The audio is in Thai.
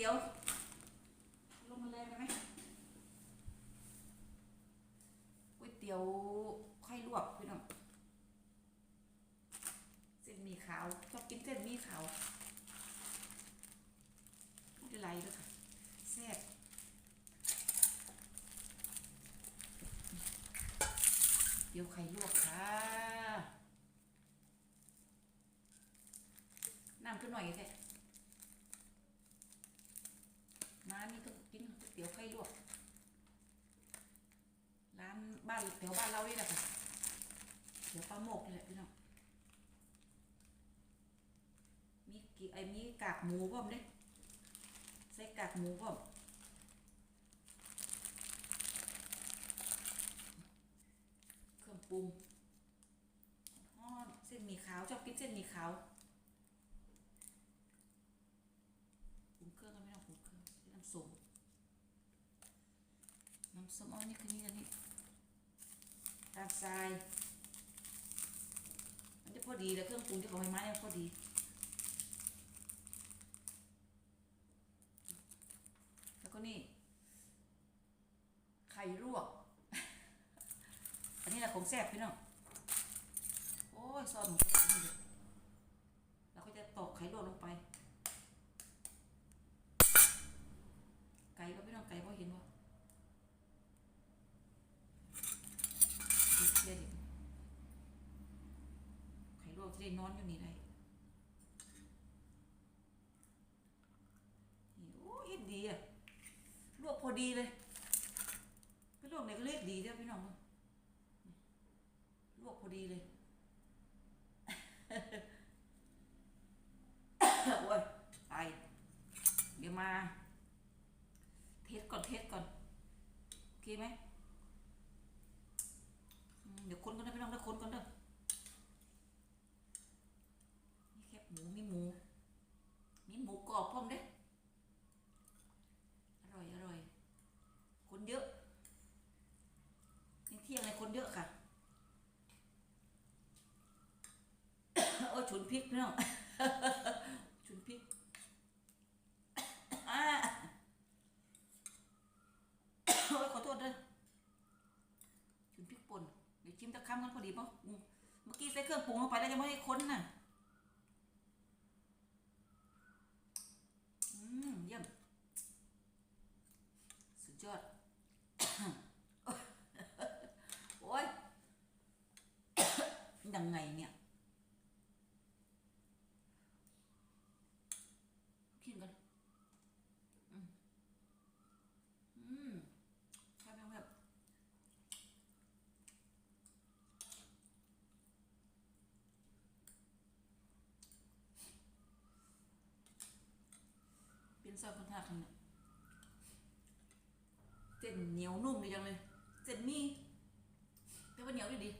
ตี๋ยว ลงมาเลยได้ไหมก๋วยเตี๋ยวไข่ลวกพี่น้องเส้นหมี่ขาวชอบกินเส้นหมี่ขาวไม่ได้ไรด้วยค่ะแซ่บเดี๋ยวไข่ลวกค่ะน้ำขึ้นหน่อยแท้ มานี่ต้องกินก๋วยเตี๋ยวไข่ลวก ร้าน บ้านแถวบ้านเรานี่แหละค่ะเดี๋ยวปลาหมกนี่แหละพี่น้องมีกี่ไอ้มีกากหมูพร้อมเด้ใส่กากหมูพร้อมเครื่องปรุงอ๋อเส้นหมี่ขาวชอบกินเส้นหมี่ขาวปรุงเครื่องก็ไม่ต้องปรุงเครื่องน้ำส้มน้ำส้มอ๋อนี่คือนี่อันนี้ ตาลทราย มันจะพอดีแต่เครื่องปรุงที่เขาให้มาเนี่ยพอดีแล้วก็นี่ ไข่ลวก อันนี้แหละของแซ่บพี่น้อง โอ้ยซอสหมูกระทะนี่เลยเราก็จะตอกไข่ลวกลงไป ไก่ก็พี่น้องไก่พอเห็นว่าเด็ดๆ ได้นอนอยู่นี่ได้นี่โอ้เฮ็ดดีอะลวกพอดีเลยไปลวกไหนก็เรียกดีเด้อพี่น้องลวกพอดีเลยโอ้ยไปเดี๋ยวมา เทสก่อนเทสก่อนโอเคไหมอืมเดี๋ยวคนก่อนนะพี่น้องเดี๋ยวคนก่อนเด้อนี่แคบหมูมีหมู มีหมูกรอบพร้อมเด้ อร่อยอร่อย คนเยอะยังเที่ยงเลยค นเยอะค่ะ โอ้ยฉุนพริกพี่น้องฉุนพริกอ่าโอ้ยขอโทษเด้อฉุนพริกป่นเดี๋ยวชิมตะคำกันพอดีป่ะเมื่อกี้ใส่เครื่องปรุงลงไปแล้วยังไม่ได้ค้นน่ะอืมเยี่ยมสุดยอด โอ้ย ยังไงเนี่ยกินกัน อืม อืมแซ่บแบบ เป็นซอยคนทาคันเนี่ยเส้นเหนียวนุ่มดีจังเลยเส้นมีแต่ว่าเหนียวดีดี